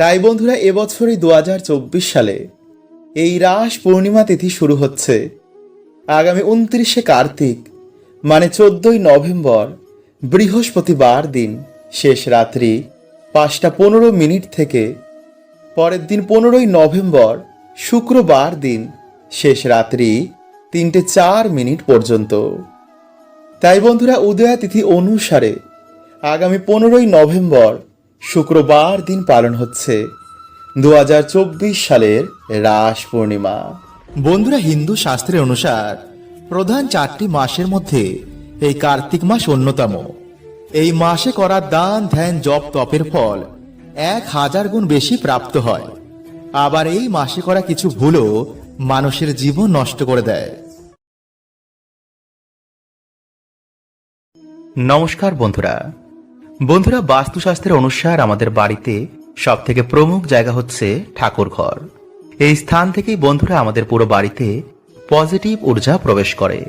তাই বন্ধুরা, এবছরই দু হাজার চব্বিশ সালে এই রাস পূর্ণিমা তিথি শুরু হচ্ছে। আগামী উনত্রিশে কার্তিক মানে চোদ্দই নভেম্বর, বৃহস্পতিবার দিন শেষ রাত্রি পাঁচটা পনেরো মিনিট থেকে পরের দিন পনেরোই নভেম্বর, শুক্রবার দিন শেষ রাত্রি তিনটে চার মিনিট পর্যন্ত। তাই বন্ধুরা, উদয়া তিথি অনুসারে আগামী পনেরোই নভেম্বর শুক্রবার দিন পালন হচ্ছে দু হাজার চব্বিশ সালের রাস পূর্ণিমা। বন্ধুরা, হিন্দু শাস্ত্রের অনুসার প্রধান চারটি মাসের মধ্যে এই কার্তিক মাস অন্যতম। এই মাসে করা দান, ধ্যান, জপ, তপের ফল এক হাজার গুণ বেশি প্রাপ্ত হয়। আবার এই মাসে করা কিছু ভুলও মানুষের জীবন নষ্ট করে দেয়। নমস্কার বন্ধুরা বন্ধুরা, বাস্তুশাস্ত্রের অনুসার আমাদের বাড়িতে সব থেকে প্রমুখ জায়গা হচ্ছে ঠাকুর ঘর এই স্থান থেকেই বন্ধুরা আমাদের পুরো বাড়িতে পজিটিভ ঊর্জা প্রবেশ করে।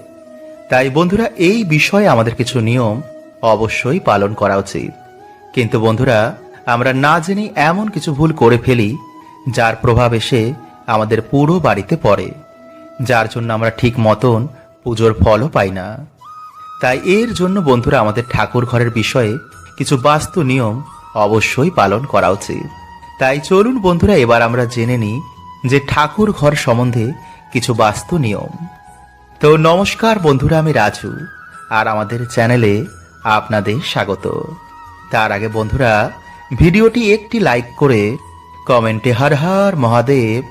তাই বন্ধুরা, এই বিষয়ে আমাদের কিছু নিয়ম অবশ্যই পালন করা উচিত। কিন্তু বন্ধুরা, আমরা না জেনে এমন কিছু ভুল করে ফেলি, যার প্রভাব এসে আমাদের পুরো বাড়িতে পড়ে, যার জন্য আমরা ঠিক মতন পুজোর ফলও পাই না। তাই এর জন্য বন্ধুরা আমাদের ঠাকুর ঘরের বিষয়ে কিছু বাস্তু নিয়ম অবশ্যই পালন করা উচিত। তাই চলুন বন্ধুরা, এবার আমরা জেনে নিই যে ঠাকুর ঘর সম্বন্ধে কিছু বাস্তু নিয়ম। তো নমস্কার বন্ধুরা, আমি রাজু, আর আমাদের চ্যানেলে আপনাদের স্বাগত। তার আগে বন্ধুরা, ভিডিওটি একটি লাইক করে কমেন্টে হর হর মহাদেব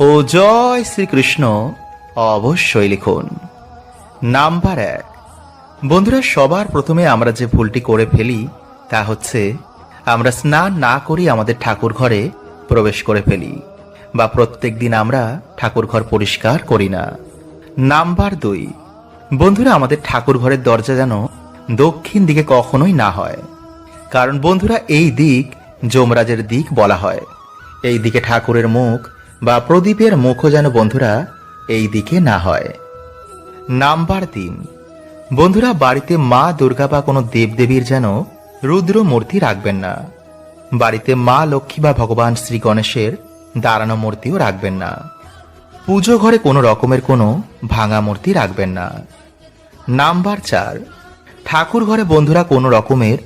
ও জয় শ্রীকৃষ্ণ অবশ্যই লিখুন। নাম্বার এক। বন্ধুরা, সবার প্রথমে আমরা যে ভুলটি করে ফেলি তা হচ্ছে, আমরা স্নান না করি আমাদের ঠাকুর ঘরে প্রবেশ করে ফেলি, বা প্রত্যেক দিন আমরা ঠাকুর ঘর পরিষ্কার করি না। নাম্বার দুই, বন্ধুরা, আমাদের ঠাকুর ঘরের দরজা যেন দক্ষিণ দিকে কখনোই না হয়। কারণ বন্ধুরা, এই দিক যমরাজের দিক বলা হয়। এই দিকে ঠাকুরের মুখ বা প্রদীপের মুখও যেন বন্ধুরা এই দিকে না হয়। নাম্বার তিন, বন্ধুরা, বাড়িতে মা দুর্গা বা কোনো দেবদেবীর যেন রুদ্র মূর্তি রাখবেন না। বাড়িতে মা, লক্ষ্মী বা ভগবান শ্রী গণেশের দাঁড়ানো মূর্তিও রাখবেন না। পুজো ঘরে কোনো রকমের কোনো ভাঙা মূর্তি রাখবেন না। নাম্বার চার, ঠাকুর ঘরে বন্ধুরা কোনো রকমের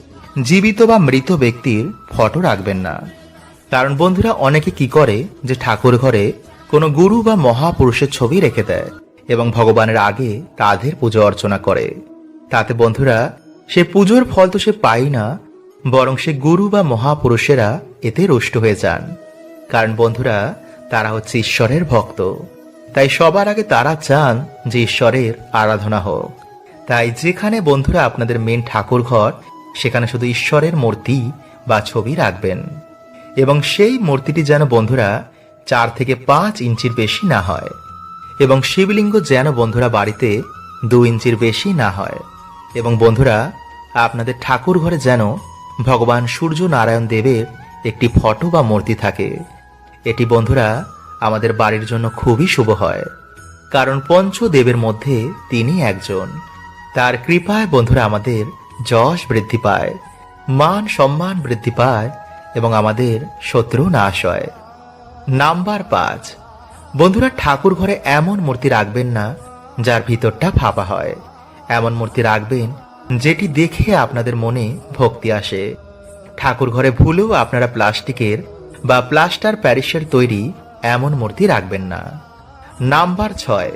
জীবিত বা মৃত ব্যক্তির ফটো রাখবেন না। কারণ বন্ধুরা অনেকে কি করে যে ঠাকুর ঘরে কোনো গুরু বা মহাপুরুষের ছবি রেখে দেয় এবং ভগবানের আগে তাদের পুজো অর্চনা করে। তাতে বন্ধুরা সে পুজোর ফল তো সে পায় না, বরং সে গুরু বা মহাপুরুষেরা এতে রুষ্ট হয়ে যান। কারণ বন্ধুরা, তারা হচ্ছে ঈশ্বরের ভক্ত। তাই সবার আগে তারা চান যে ঈশ্বরের আরাধনা হোক। তাই যেখানে বন্ধুরা আপনাদের মেন ঠাকুর ঘর সেখানে শুধু ঈশ্বরের মূর্তি বা ছবি রাখবেন। এবং সেই মূর্তিটি যেন বন্ধুরা চার থেকে পাঁচ ইঞ্চির বেশি না হয়, এবং শিবলিঙ্গ যেন বন্ধুরা বাড়িতে দু ইঞ্চির বেশি না হয়। এবং বন্ধুরা, আপনাদের ঠাকুর ঘরে যেন ভগবান সূর্য নারায়ণ দেবের একটি ফটো বা মূর্তি থাকে। এটি বন্ধুরা, আমাদের বাড়ির জন্য খুবই শুভ হয়। কারণ পঞ্চদেবের মধ্যে তিনি একজন। তার কৃপায় বন্ধুরা, আমাদের যশ বৃদ্ধি পায়, মান সম্মান বৃদ্ধি পায় এবং আমাদের শত্রু নাশ হয়। নাম্বার পাঁচ। বন্ধুরা, ঠাকুর ঘরে এমন মূর্তি রাখবেন না, যার ভিতরটা ফাঁপা হয়। এমন মূর্তি রাখবেন, যেটি দেখে আপনাদের মনে ভক্তি আসে। ঠাকুর ঘরে ভুলেও আপনারা প্লাস্টিকের বা প্লাস্টার প্যারিসের তৈরি এমন মূর্তি রাখবেন না। নাম্বার ছয়।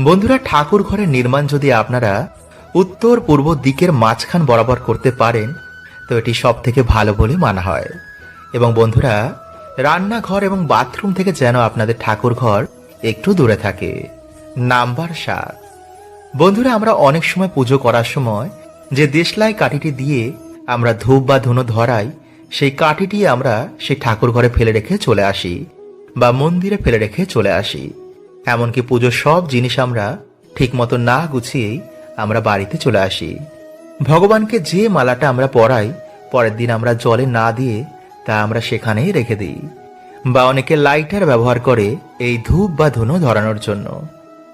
বন্ধুরা, ঠাকুর ঘরের নির্মাণ যদি আপনারা উত্তর পূর্ব দিকের মাঝখান বরাবর করতে পারেন, তো এটি সব থেকে ভালো বলে মানা হয়। এবং বন্ধুরা, রান্নাঘর এবং বাথরুম থেকে যেন আপনাদের ঠাকুর ঘর একটু দূরে থাকে। নাম্বার সাত। বন্ধুরা, আমরা অনেক সময় পুজো করার সময় যে দেশলাই কাঠিটি দিয়ে আমরা ধূপ বা ধুনো ধরাই, সেই কাঠিটি আমরা সেই ঠাকুর ঘরে ফেলে রেখে চলে আসি বা মন্দিরে ফেলে রেখে চলে আসি। এমনকি পুজোর সব জিনিস আমরা ঠিকমতো না গুছিয়েই আমরা বাড়িতে চলে আসি। ভগবানকে যে মালাটা আমরা পরাই, পরের দিন আমরা জলে না দিয়ে তা আমরা সেখানেই রেখে দিই বা অনেকে লাইটার ব্যবহার করে এই ধূপ বা ধুনো ধরানোর জন্য।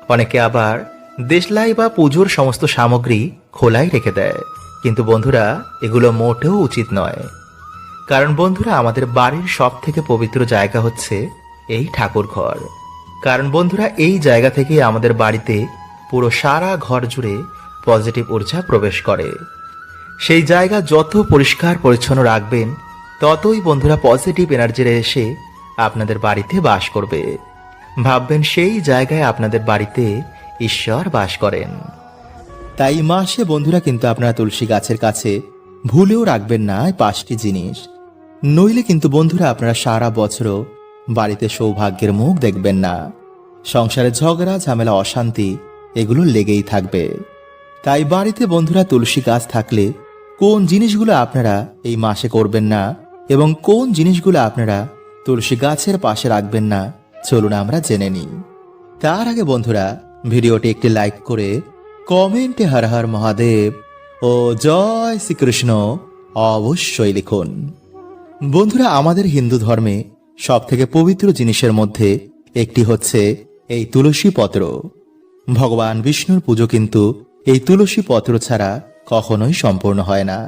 অনেকে আবার দেশলাই বা পুজোর সমস্ত সামগ্রী খোলাই রেখে দেয়। কিন্তু বন্ধুরা, এগুলো মোটেও উচিত নয়। কারণ বন্ধুরা, আমাদের বাড়ির সব থেকে পবিত্র জায়গা হচ্ছে এই ঠাকুর ঘর। কারণ বন্ধুরা, এই জায়গা থেকে আমাদের বাড়িতে পুরো সারা ঘর জুড়ে পজিটিভ ঊর্জা প্রবেশ করে। সেই জায়গা যত পরিষ্কার পরিচ্ছন্ন রাখবেন, ততই বন্ধুরা পজিটিভ এনার্জিরা এসে আপনাদের বাড়িতে বাস করবে। ভাববেন সেই জায়গায় আপনাদের বাড়িতে ঈশ্বর বাস করেন। তাই মাসে বন্ধুরা কিন্তু আপনারা তুলসী গাছের কাছে ভুলেও রাখবেন না পাঁচটি জিনিস। নইলে কিন্তু বন্ধুরা আপনারা সারা বছরও বাড়িতে সৌভাগ্যের মুখ দেখবেন না। সংসারে ঝগড়া, ঝামেলা, অশান্তি, এগুলো লেগেই থাকবে। তাই বাড়িতে বন্ধুরা তুলসী গাছ থাকলে কোন জিনিসগুলো আপনারা এই মাসে করবেন না এবং কোন জিনিসগুলো আপনারা তুলসী গাছের পাশে রাখবেন না, চলুন আমরা জেনে নিই। তার আগে বন্ধুরা ভিডিওটি একটি লাইক করে কমেন্টে হর হর মহাদেব ও জয় শ্রীকৃষ্ণ অবশ্যই লিখুন। বন্ধুরা, আমাদের হিন্দু ধর্মে সব থেকে পবিত্র জিনিসের মধ্যে একটি হচ্ছে এই তুলসী পত্র। ভগবান বিষ্ণুর পুজো কিন্তু এই তুলসী পত্র ছাড়া কখনোই সম্পূর্ণ হয় না।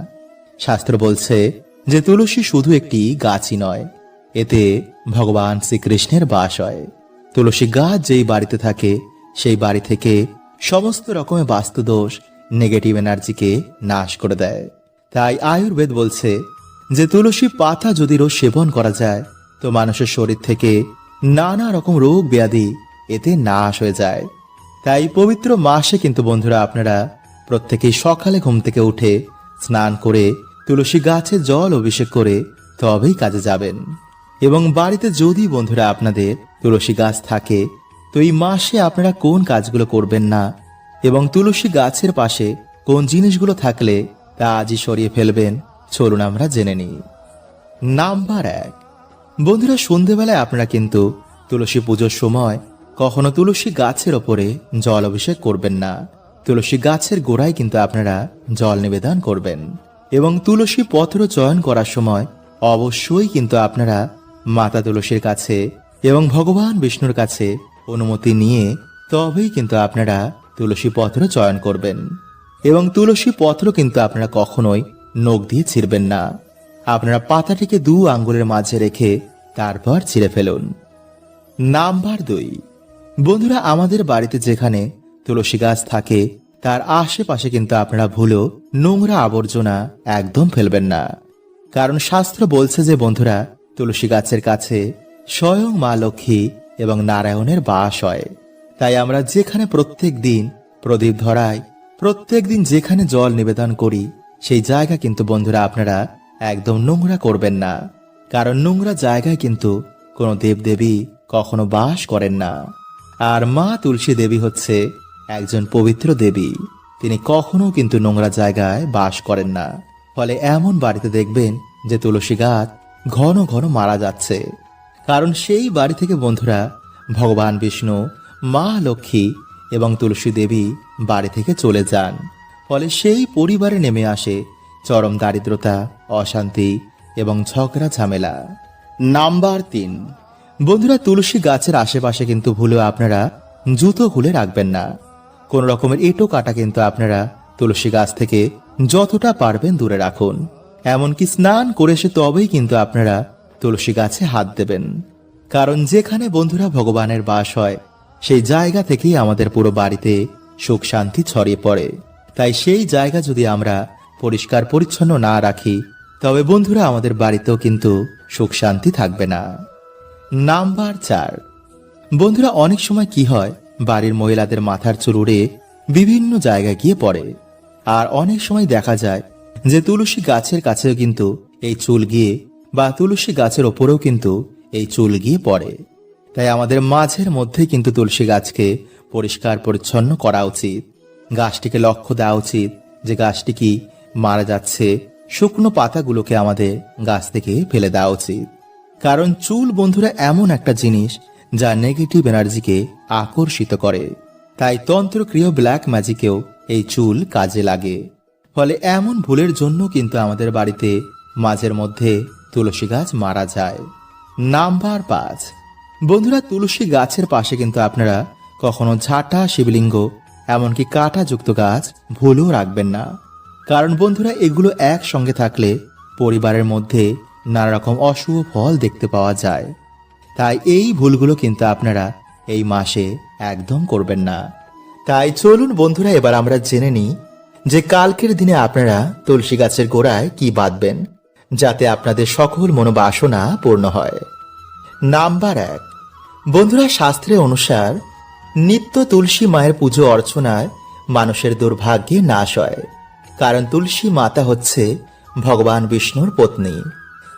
শাস্ত্র বলছে যে তুলসী শুধু একটি গাছই নয়, এতে ভগবান শ্রীকৃষ্ণের বাস হয়। তুলসী গাছ যেই বাড়িতে থাকে সেই বাড়ি থেকে সমস্ত রকমের বাস্তুদোষ নেগেটিভ এনার্জিকে নাশ করে দেয়। তাই আয়ুর্বেদ বলছে যে তুলসী পাতা যদি রোজ সেবন করা যায়, তো মানুষের শরীর থেকে নানা রকম রোগ ব্যাধি এতে নাশ হয়ে যায়। তাই পবিত্র মাসে কিন্তু বন্ধুরা আপনারা প্রত্যেকেই সকালে ঘুম থেকে উঠে স্নান করে তুলসী গাছে জল অভিষেক করে তবেই কাজে যাবেন। এবং বাড়িতে যদি বন্ধুরা আপনাদের তুলসী গাছ থাকে তো এই মাসে আপনারা কোন কাজগুলো করবেন না? এবং তুলসী গাছের পাশে কোন জিনিসগুলো থাকলে তা আজই সরিয়ে ফেলবেন? চলুন আমরা জেনে নিই। নাম্বার এক। বন্ধুরা, সন্ধেবেলায় আপনারা কিন্তু তুলসী পুজোর সময় কখনো তুলসী গাছের ওপরে জল অভিষেক করবেন না। তুলসী গাছের গোড়ায় কিন্তু আপনারা জল নিবেদন করবেন। এবং তুলসী পত্র চয়ন করার সময় অবশ্যই কিন্তু আপনারা মাতা তুলসীর কাছে এবং ভগবান বিষ্ণুর কাছে অনুমতি নিয়ে তবেই কিন্তু আপনারা তুলসী পত্র চয়ন করবেন। এবং তুলসী পত্র কিন্তু আপনারা কখনোই নখ দিয়ে ছিঁড়বেন না। আপনারা পাতাটিকে দু আঙ্গুলের মাঝে রেখে তারপর ছিঁড়ে ফেলুন। নাম্বার দুই। বন্ধুরা, আমাদের বাড়িতে যেখানে তুলসী গাছ থাকে, তার আশেপাশে কিন্তু আপনারা ভুলো নোংরা আবর্জনা একদম ফেলবেন না। কারণ শাস্ত্র বলছে যে, বন্ধুরা, তুলসী গাছের কাছে স্বয়ং মা লক্ষ্মী এবং নারায়ণের বাস হয়। তাই আমরা যেখানে প্রত্যেক দিন প্রদীপ ধরাই, প্রত্যেক দিন যেখানে জল নিবেদন করি, সেই জায়গা কিন্তু বন্ধুরা আপনারা একদম নোংরা করবেন না। কারণ নোংরা জায়গায় কিন্তু কোনো দেবদেবী কখনো বাস করেন না। আর মা তুলসী দেবী হচ্ছে একজন পবিত্র দেবী। তিনি কখনো কিন্তু নোংরা জায়গায় বাস করেন না। ফলে এমন বাড়িতে দেখবেন যে তুলসী গাছ ঘন ঘন মারা যাচ্ছে। কারণ সেই বাড়ি থেকে বন্ধুরা ভগবান বিষ্ণু, মা লক্ষ্মী এবং তুলসী দেবী বাড়ি থেকে চলে যান। ফলে সেই পরিবারে নেমে আসে চরম দারিদ্রতা, অশান্তি এবং ঝগড়া ঝামেলা। নাম্বার তিন। বন্ধুরা, তুলসী গাছের আশেপাশে কিন্তু ভুলেও আপনারা জুতো খুলে রাখবেন না। কোন রকমের এটো কাটা কিন্তু আপনারা তুলসী গাছ থেকে যতটা পারবেন দূরে রাখুন। এমনকি স্নান করে এসে তবেই কিন্তু আপনারা তুলসী গাছে হাত দেবেন। কারণ যেখানে বন্ধুরা ভগবানের বাস হয়, সেই জায়গা থেকেই আমাদের পুরো বাড়িতে সুখ শান্তি ছড়িয়ে পড়ে। তাই সেই জায়গা যদি আমরা পরিষ্কার পরিচ্ছন্ন না রাখি, তবে বন্ধুরা আমাদের বাড়িতেও কিন্তু সুখ শান্তি থাকবে না। নাম্বার চার। বন্ধুরা, অনেক সময় কি হয়, বাড়ির মহিলাদের মাথার চুল উড়ে বিভিন্ন জায়গায় গিয়ে পড়ে। আর অনেক সময় দেখা যায় যে তুলসী গাছের কাছেও কিন্তু এই চুল গিয়ে বা তুলসী গাছের ওপরেও কিন্তু এই চুল গিয়ে পড়ে। তাই আমাদের মাঝের মধ্যে কিন্তু তুলসী গাছকে পরিষ্কার পরিচ্ছন্ন করা উচিত। গাছটিকে লক্ষ্য দেওয়া উচিত যে গাছটি কি মারা যাচ্ছে। শুকনো পাতাগুলোকে আমাদের গাছ থেকে ফেলে দেওয়া উচিত। কারণ চুল বন্ধুরা এমন একটা জিনিস যা নেগেটিভ এনার্জিকে আকর্ষিত করে। তাই তন্ত্রক্রিয় ব্ল্যাক ম্যাজিকেও এই চুল কাজে লাগে। ফলে এমন ভুলের জন্য কিন্তু আমাদের বাড়িতে মাঝের মধ্যে তুলসী গাছ মারা যায়। নাম্বার পাঁচ। বন্ধুরা, তুলসী গাছের পাশে কিন্তু আপনারা কখনো ঝাঁটা, শিবলিঙ্গ, এমনকি কাঁটাযুক্ত গাছ ভুলেও রাখবেন না। কারণ বন্ধুরা, এগুলো একসঙ্গে থাকলে পরিবারের মধ্যে নানা রকম অশুভ ফল দেখতে পাওয়া যায়। তাই এই ভুলগুলো কিন্তু আপনারা এই মাসে একদম করবেন না। তাই চলুন বন্ধুরা, এবার আমরা জেনে নিই যে কালকের দিনে আপনারা তুলসী গাছের গোড়ায় কি বাঁধবেন। যাতে আপনাদের সকল মনোবাসনা পূর্ণ হয়। নাম্বার এক। বন্ধুরা শাস্ত্রে অনুসার নিত্য তুলসী মায়ের পুজো অর্চনায় মানুষের দুর্ভাগ্যে নাশ হয়। কারণ তুলসী মাতা হচ্ছে ভগবান বিষ্ণুর পত্নী।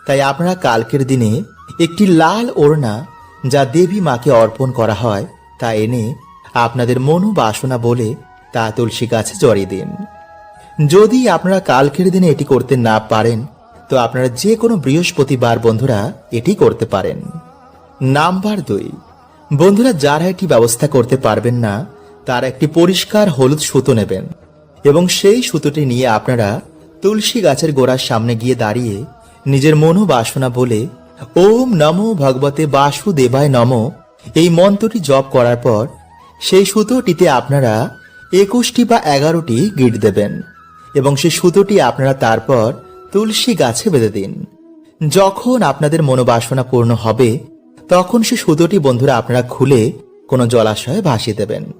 তাই আপনারা কালকের দিনে একটি লাল ওড়না যা দেবী মাকে অর্পণ করা হয়, তা এনে আপনাদের মনোবাসনা বলে তা তুলসী গাছে জড়িয়ে দিন। যদি আপনারা কালকের দিনে এটি করতে না পারেন তো আপনারা যে কোনো বৃহস্পতিবার বন্ধুরা এটি করতে পারেন। নাম্বার দুই, বন্ধুরা যারা এটি ব্যবস্থা করতে পারবেন না, তার একটি পরিষ্কার হলুদ সুতো নেবেন এবং সেই সুতোটি নিয়ে আপনারা তুলসী গাছের গোড়ার সামনে গিয়ে দাঁড়িয়ে নিজের মনোবাসনা বলে ওম নমো ভগবতে বাসুদেবায় নম এই মন্ত্রটি জপ করার পর সেই সুতোটিতে আপনারা একুশটি বা এগারোটি গিট দেবেন এবং সেই সুতোটি আপনারা তারপর তুলসী গাছে বেঁধে দিন। যখন আপনাদের মনোবাসনা পূর্ণ হবে, তখন সে সুতোটি বন্ধুরা আপনারা খুলে কোনো জলাশয়ে ভাসিয়ে দেবেন।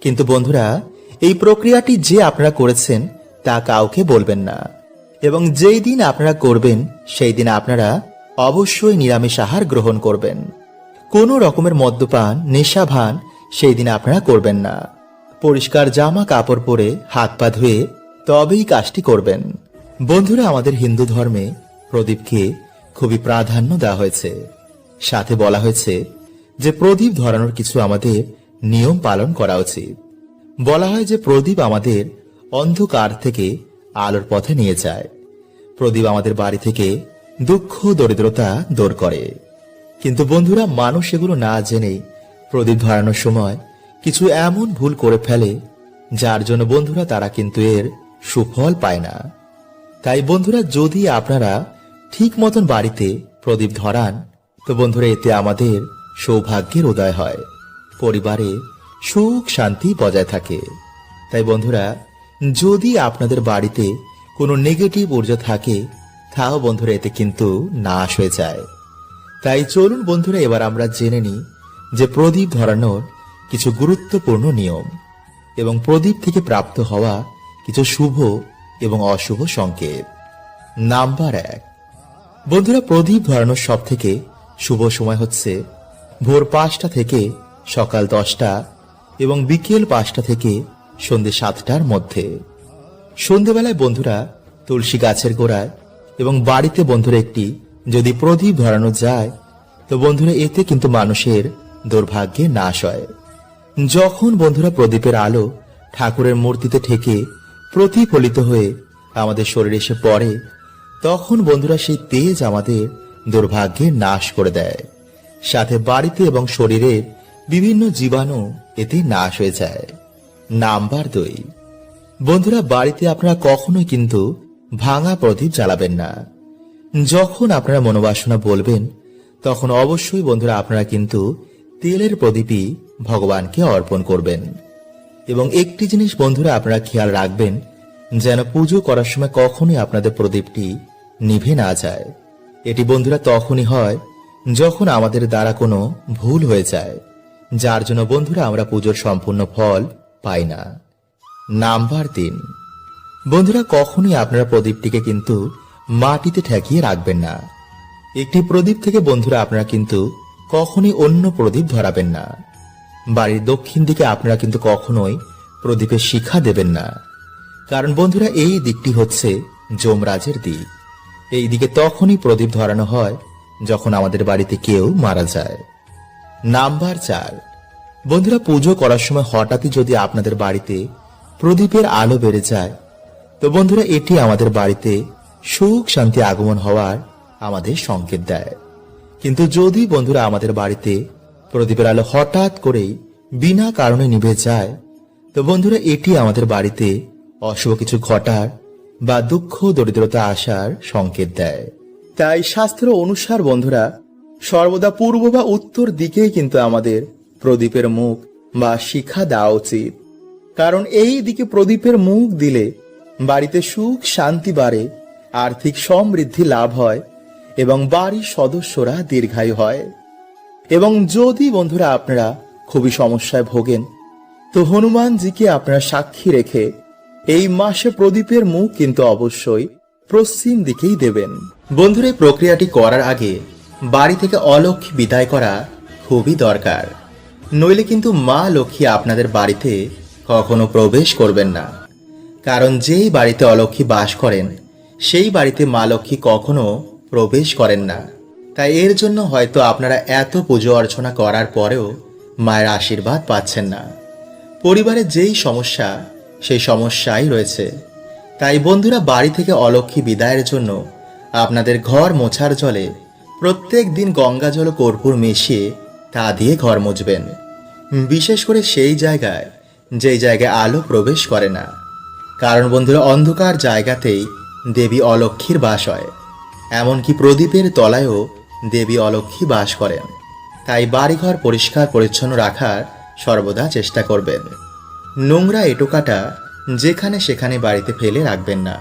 কিন্তু বন্ধুরা, এই প্রক্রিয়াটি যে আপনারা করেছেন তা কাউকে বলবেন না। এবং যেই দিন আপনারা করবেন, সেই দিন আপনারা অবশ্যই নিরামিষ আহার গ্রহণ করবেন। কোনো রকমের মদ্যপান, নেশাভান সেই দিন আপনারা করবেন না। পরিষ্কার জামা কাপড় পরে হাত পা ধুয়ে তবেই কাজটি করবেন। বন্ধুরা, আমাদের হিন্দু ধর্মে প্রদীপকে খুবই প্রাধান্য দেওয়া হয়েছে। সাথে বলা হয়েছে যে, প্রদীপ ধরানোর কিছু আমাদের নিয়ম পালন করা উচিত। বলা হয় যে, প্রদীপ আমাদের অন্ধকার থেকে আলোর পথে নিয়ে যায়। প্রদীপ আমাদের বাড়ি থেকে দুঃখ, দরিদ্রতা দূর করে। কিন্তু বন্ধুরা, মানুষ এগুলো না জেনে প্রদীপ ধরানোর সময় কিছু এমন ভুল করে ফেলে, যার জন্য বন্ধুরা তারা কিন্তু এর সুফল পায় না। তাই বন্ধুরা, যদি আপনারা ঠিক মতন বাড়িতে প্রদীপ ধরান, তো বন্ধুরা, এতে আমাদের সৌভাগ্যের উদয় হয়। পরিবারে সুখ শান্তি বজায় থাকে। তাই বন্ধুরা, যদি আপনাদের বাড়িতে কোনো নেগেটিভ ঊর্জা থাকে, তাও বন্ধুরা, এতে কিন্তু নাশ হয়ে যায়। তাই চলুন বন্ধুরা, এবার আমরা জেনে নিই যে প্রদীপ ধরানোর কিছু গুরুত্বপূর্ণ নিয়ম এবং প্রদীপ থেকে প্রাপ্ত হওয়া কিছু শুভ এবং অশুভ সংকেত। নাম্বার এক। বন্ধুরা, প্রদীপ ধরানোর সব থেকে শুভ সময় হচ্ছে ভোর পাঁচটা থেকে সকাল দশটা এবং বিকেল পাঁচটা থেকে সন্ধে সাতটার মধ্যে। সন্ধেবেলায় বন্ধুরা, তুলসী গাছের গোড়ায় এবং বাড়িতে বন্ধুরা একটি যদি প্রদীপ ধরানো যায়, তো বন্ধুরা, এতে কিন্তু মানুষের দুর্ভাগ্যে নাশ হয়। যখন বন্ধুরা প্রদীপের আলো ঠাকুরের মূর্তিতে ঠেকে প্রতিফলিত হয়ে আমাদের শরীরে এসে পড়ে, তখন বন্ধুরা সেই তেজ আমাদের দুর্ভাগ্যে নাশ করে দেয়। সাথে বাড়িতে এবং শরীরের বিভিন্ন জীবাণু এতে নাশ হয়ে যায়। নাম্বার দুই। বন্ধুরা, বাড়িতে আপনারা কখনোই কিন্তু ভাঙা প্রদীপ জ্বালাবেন না। যখন আপনারা মনোবাসনা বলবেন, তখন অবশ্যই বন্ধুরা আপনারা কিন্তু তেলের প্রদীপই ভগবানকে অর্পণ করবেন। এবং একটি জিনিস বন্ধুরা আপনারা খেয়াল রাখবেন, যেন পুজো করার সময় কখনোই আপনাদের প্রদীপটি নিভে না যায়। এটি বন্ধুরা তখনই হয় যখন আমাদের দ্বারা কোনো ভুল হয়ে যায়, যার জন্য বন্ধুরা আমরা পুজোর সম্পূর্ণ ফল পাই না। নাম্বার তিন বন্ধুরা কখনোই আপনারা প্রদীপটিকে কিন্তু মাটিতে ঠেকিয়ে রাখবেন না। একটি প্রদীপ থেকে বন্ধুরা আপনারা কিন্তু কখনই অন্য প্রদীপ ধরাবেন না। বাড়ির দক্ষিণ দিকে আপনারা কিন্তু কখনোই প্রদীপের শিখা দেবেন না। কারণ বন্ধুরা, এই দিকটি হচ্ছে যমরাজের দিক। এই দিকে তখনই প্রদীপ ধরানো হয় যখন আমাদের বাড়িতে কেউ মারা যায়। নাম্বার চার। বন্ধুরা, পুজো করার সময় হঠাৎই যদি আপনাদের বাড়িতে প্রদীপের আলো বেড়ে যায়, তো বন্ধুরা, এটি আমাদের বাড়িতে সুখ শান্তি আগমন হওয়ার আমাদের সংকেত দেয়। কিন্তু যদি বন্ধুরা আমাদের বাড়িতে প্রদীপের আলো হঠাৎ করেই বিনা কারণে নিভে যায়। তো বন্ধুরা, এটি আমাদের বাড়িতে অশুভ কিছু ঘটার বা দুঃখ দরিদ্রতা আসার সংকেত দেয়। তাই শাস্ত্র অনুসার বন্ধুরা, সর্বদা পূর্ব বা উত্তর দিকেই কিন্তু আমাদের প্রদীপের মুখ বা শিখা দেওয়া উচিত। কারণ এই দিকে প্রদীপের মুখ দিলে বাড়িতে সুখ শান্তি বাড়ে, আর্থিক সমৃদ্ধি লাভ হয় এবং বাড়ির সদস্যরা দীর্ঘায়ু হয়। এবং যদি বন্ধুরা আপনারা খুবই সমস্যায় ভোগেন, তো হনুমানজিকে আপনারা সাক্ষী রেখে এই মাসে প্রদীপের মুখ কিন্তু অবশ্যই পশ্চিম দিকেই দেবেন। বন্ধুরা, এই প্রক্রিয়াটি করার আগে বাড়ি থেকে অলক্ষ্মী বিদায় করা খুবই দরকার। নইলে কিন্তু মা লক্ষ্মী আপনাদের বাড়িতে কখনো প্রবেশ করবেন না। কারণ যেই বাড়িতে অলক্ষ্মী বাস করেন, সেই বাড়িতে মা লক্ষ্মী কখনো প্রবেশ করেন না। তাই এর জন্য হয়তো আপনারা এত পুজো অর্চনা করার পরেও মায়ের আশীর্বাদ পাচ্ছেন না। পরিবারে যেই সমস্যা, সেই সমস্যাই রয়েছে। তাই বন্ধুরা, বাড়ি থেকে অলক্ষ্মী বিদায়ের জন্য আপনাদের ঘর মোছার জলে প্রত্যেক দিন গঙ্গা জল কর্পূর মিশিয়ে তা দিয়ে ঘর মুছবেন। বিশেষ করে সেই জায়গায়, যেই জায়গায় আলো প্রবেশ করে না। কারণ বন্ধুরা, অন্ধকার জায়গাতেই দেবী অলক্ষ্মীর বাস হয়। এমনকি প্রদীপের তলায়ও দেবী অলক্ষ্মী বাস করেন। তাই বাড়িঘর পরিষ্কার পরিচ্ছন্ন রাখার সর্বদা চেষ্টা করবেন। নোংরা এটোকাটা যেখানে সেখানে বাড়িতে ফেলে রাখবেন না।